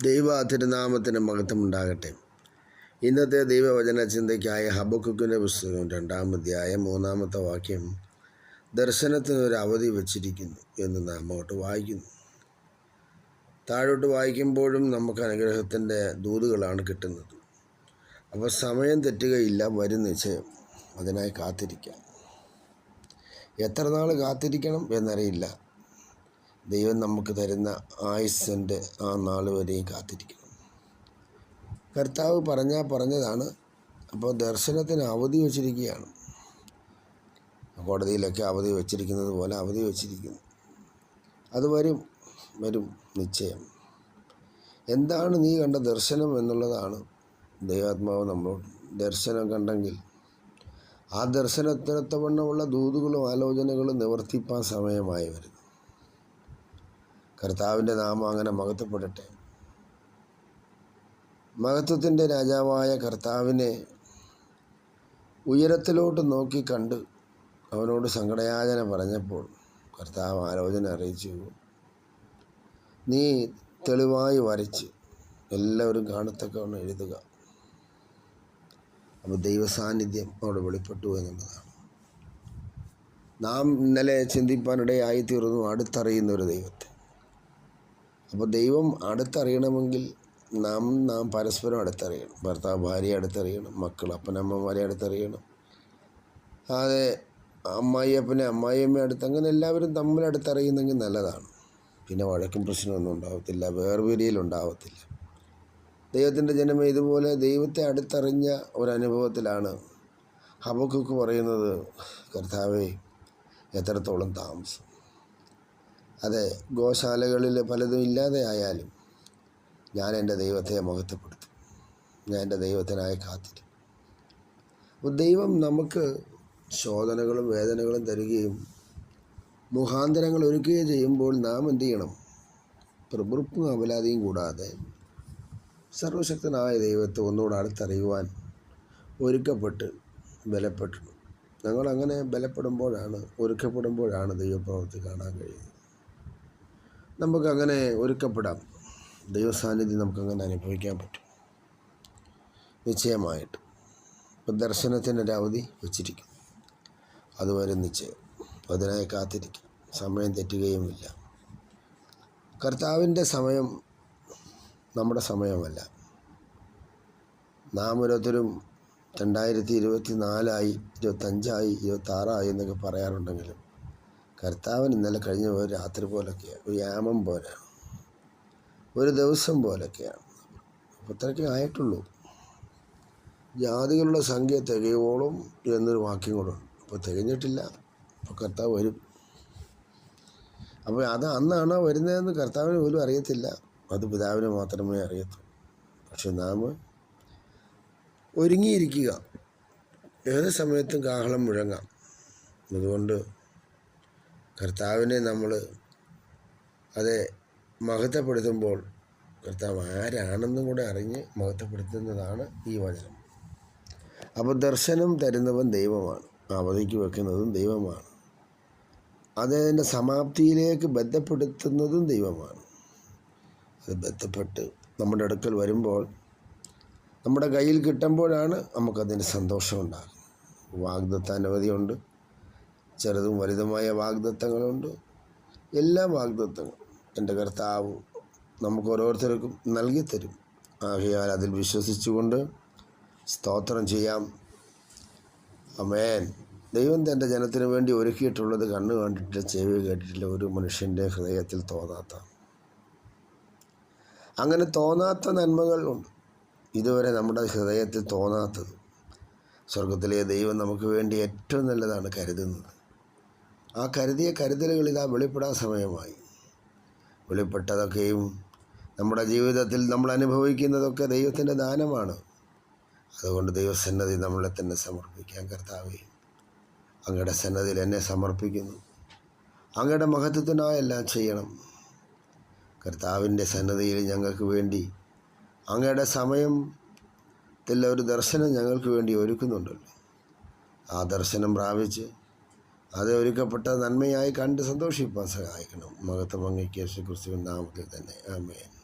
ദൈവ തിരുനാമത്തിന് മഹത്വമുണ്ടാകട്ടെ. ഇന്നത്തെ ദൈവവചന ചിന്തയ്ക്കായ ഹബക്കുക്കിന്റെ പുസ്തകം രണ്ടാം അധ്യായം മൂന്നാമത്തെ വാക്യം ദർശനത്തിനൊരു അവധി വച്ചിരിക്കുന്നു എന്ന് നാം അങ്ങോട്ട് വായിക്കുന്നു. താഴോട്ട് വായിക്കുമ്പോഴും നമുക്ക് അനുഗ്രഹത്തിന്റെ ദൂതുകളാണ് കിട്ടുന്നത്. അപ്പോൾ സമയം തെറ്റുകയില്ല വരും നിശ്ചയം. അതിനായി കാത്തിരിക്കാം. എത്ര നാൾ കാത്തിരിക്കണം എന്നറിയില്ല. ദൈവം നമുക്ക് തരുന്ന ആയുസ്സിന്റെ ആ നാൾ വരെയും കാത്തിരിക്കണം. കർത്താവ് പറഞ്ഞാൽ പറഞ്ഞതാണ് അപ്പോൾ ദർശനത്തിന് അവധി വച്ചിരിക്കുകയാണ്. കോടതിയിലൊക്കെ അവധി വച്ചിരിക്കുന്നത് പോലെ അവധി വച്ചിരിക്കുന്നു. അത് വരും വരും നിശ്ചയം. എന്താണ് നീ കണ്ട ദർശനം എന്നുള്ളതാണ് ദൈവാത്മാവ് നമ്മളോട് ദർശനം കണ്ടെങ്കിൽ. ആ ദർശനത്തിനൊത്തവണ്ണമുള്ള ദൂതുകളും ആലോചനകളും നിവർത്തിപ്പാൻ സമയമായി വരുന്നു. കർത്താവിന്റെ നാമം അങ്ങനെ മഹത്വപ്പെടട്ടെ. മഹത്വത്തിന്റെ രാജാവായ കർത്താവിനെ ഉയരത്തിലോട്ട് നോക്കി കണ്ട് അവനോട് സങ്കടയാചന പറഞ്ഞപ്പോൾ കർത്താവ് ആലോചന അറിയിച്ചു. നീ തെളിവായി വരച്ച് എല്ലാവരും കാണത്തക്കവണ്ണം എഴുതുക. അപ്പോൾ ദൈവസാന്നിധ്യം അവിടെ വെളിപ്പെട്ടു എന്നുള്ളതാണ്. നാം ഇന്നലെ ചിന്തിപ്പാനിടയായി തീർന്നു അടുത്തറിയുന്ന ഒരു ദൈവത്തെ. അപ്പോൾ ദൈവം അടുത്തറിയണമെങ്കിൽ നാം നാം പരസ്പരം അടുത്തറിയണം. ഭർത്താവ് ഭാര്യ അടുത്തറിയണം. മക്കൾ അപ്പനമ്മമാരെ അടുത്തറിയണം. അതെ അമ്മായിയപ്പനെ അമ്മായിയമ്മ അടുത്ത് അങ്ങനെ എല്ലാവരും തമ്മിൽ അടുത്തറിയുന്നെങ്കിൽ നല്ലതാണ്. പിന്നെ വഴക്കും പ്രശ്നമൊന്നും ഉണ്ടാവത്തില്ല. വേർപിരിയലുണ്ടാവത്തില്ല ദൈവത്തിന്റെ ജനമേ ഇതുപോലെ ദൈവത്തെ അടുത്തറിഞ്ഞ ഒരനുഭവത്തിലാണ് ഹബക്കുക്ക് പറയുന്നത് കർത്താവേ എത്രത്തോളം താമസം. അതെ ഗോശാലകളിൽ പലതും ഇല്ലാതെ ആയാലും ഞാൻ എന്റെ ദൈവത്തെ മഹത്വപ്പെടുത്തും ഞാൻ എന്റെ ദൈവത്തിനായി കാത്തിരിക്കും. അപ്പോൾ ദൈവം നമുക്ക് ശോധനകളും വേദനകളും തരികയും മുഖാന്തരങ്ങൾ ഒരുക്കുകയും ചെയ്യുമ്പോൾ നാം എന്ത് ചെയ്യണം? പ്രവൃപ്പും അപലാതിയും കൂടാതെ സർവശക്തനായ ദൈവത്തെ ഒന്നുകൂടെ അടുത്തറിയുവാൻ ഒരുക്കപ്പെട്ട് ബലപ്പെട്ടു ഞങ്ങളങ്ങനെ ബലപ്പെടുമ്പോഴാണ് ഒരുക്കപ്പെടുമ്പോഴാണ് ദൈവപ്രവൃത്തി കാണാൻ കഴിയുന്നത്. നമുക്കങ്ങനെ ഒരുക്കപ്പെടാം. ദൈവസാന്നിധ്യം നമുക്കങ്ങനെ അനുഭവിക്കാൻ പറ്റും. നിശ്ചയമായിട്ട്. ഇപ്പം ദർശനത്തിന്റെ അവധി വച്ചിരിക്കും അതുവരെ നിശ്ചയം. അതിനായി കാത്തിരിക്കും. സമയം തെറ്റുകയുമില്ല. കർത്താവിന്റെ സമയം നമ്മുടെ സമയമല്ല. നാം ഓരോരുത്തരും രണ്ടായിരത്തി ഇരുപത്തി നാലായി ഇരുപത്തഞ്ചായി ഇരുപത്താറായി എന്നൊക്കെ പറയാറുണ്ടെങ്കിലും കർത്താവിന് ഇന്നലെ കഴിഞ്ഞ ഒരു രാത്രി പോലൊക്കെയാണ് ഒരു യാമം പോലെയാണ്. ഒരു ദിവസം പോലൊക്കെയാണ്. അപ്പോൾ ഇത്രയൊക്കെ ആയിട്ടുള്ളൂ. ജാതികളുടെ സംഖ്യ തികയോളം എന്നൊരു വാക്യം കൂടെ ഉണ്ട്. അപ്പോൾ തികഞ്ഞിട്ടില്ല. അപ്പോൾ കർത്താവ് വരും. അപ്പോൾ അത് അന്നാണോ വരുന്നതെന്ന് കർത്താവിന് പോലും അറിയത്തില്ല. അത് പിതാവിനെ മാത്രമേ അറിയത്തുള്ളൂ. പക്ഷെ നാം ഒരുങ്ങിയിരിക്കുക. ഏത് സമയത്തും കാഹളം മുഴങ്ങാം. അതുകൊണ്ട് കർത്താവിനെ നമ്മൾ അതെ മഹത്വപ്പെടുത്തുമ്പോൾ കർത്താവ് ആരാണെന്നും കൂടെ അറിഞ്ഞ് മഹത്വപ്പെടുത്തുന്നതാണ് ഈ വചനം. അപ്പോൾ ദർശനം തരുന്നവൻ ദൈവമാണ്. അവധിക്ക് വെക്കുന്നതും ദൈവമാണ്. അതതിന്റെ സമാപ്തിയിലേക്ക് ബന്ധപ്പെടുത്തുന്നതും ദൈവമാണ്. അത് ബന്ധപ്പെട്ട് നമ്മുടെ അടുക്കൽ വരുമ്പോൾ നമ്മുടെ കയ്യിൽ കിട്ടുമ്പോഴാണ് നമുക്കതിന് സന്തോഷം ഉണ്ടാകുന്നത് വാഗ്ദത്ത അനവധിയുണ്ട് ചെറുതും വലുതുമായ വാഗ്ദത്തങ്ങളുണ്ട്. എല്ലാ വാഗ്ദത്തങ്ങളും എന്റെ കർത്താവ് നമുക്ക് ഓരോരുത്തർക്കും നൽകിത്തരും ആകയാൽ അതിൽ വിശ്വസിച്ചുകൊണ്ട് സ്തോത്രം ചെയ്യാം. അമേൻ ദൈവം തന്റെ ജനത്തിന് വേണ്ടി ഒരുക്കിയിട്ടുള്ളത് കണ്ണ് കണ്ടിട്ട് ചെവി കേട്ടിട്ടില്ല ഒരു മനുഷ്യന്റെ ഹൃദയത്തിൽ തോന്നാത്ത. അങ്ങനെ തോന്നാത്ത നന്മകളുണ്ട് ഇതുവരെ നമ്മുടെ ഹൃദയത്തിൽ തോന്നാത്തത് സ്വർഗത്തിലെ ദൈവം നമുക്ക് വേണ്ടി ഏറ്റവും നല്ലതാണ് കരുതുന്നത്. ആ കരുതിയ കരുതലുകൾ ഇതാ വെളിപ്പെടാൻ സമയമായി. വെളിപ്പെട്ടതൊക്കെയും നമ്മുടെ ജീവിതത്തിൽ നമ്മൾ അനുഭവിക്കുന്നതൊക്കെ ദൈവത്തിന്റെ ദാനമാണ്. അതുകൊണ്ട് ദൈവസന്നതി നമ്മളെ തന്നെ സമർപ്പിക്കാൻ കർത്താവേ അങ്ങയുടെ സന്നദ്ധിയിൽ എന്നെ സമർപ്പിക്കുന്നു. അങ്ങയുടെ മഹത്വത്തിനായി എല്ലാം ചെയ്യണം. കർത്താവിന്റെ സന്നദ്ധിയിൽ ഞങ്ങൾക്ക് വേണ്ടി അങ്ങയുടെ സമയം ഒരു ദർശനം ഞങ്ങൾക്ക് വേണ്ടി ഒരുക്കുന്നുണ്ടല്ലോ. ആ ദർശനം പ്രാപിച്ച് അത് ഒരുക്കപ്പെട്ട നന്മയായി കണ്ട് സന്തോഷിപ്പാൻ സഹായിക്കണം. മഹത്വം അങ്ങേക്ക് ക്രിസ്തുവിൻ നാമത്തിൽ തന്നെ. ആമേൻ.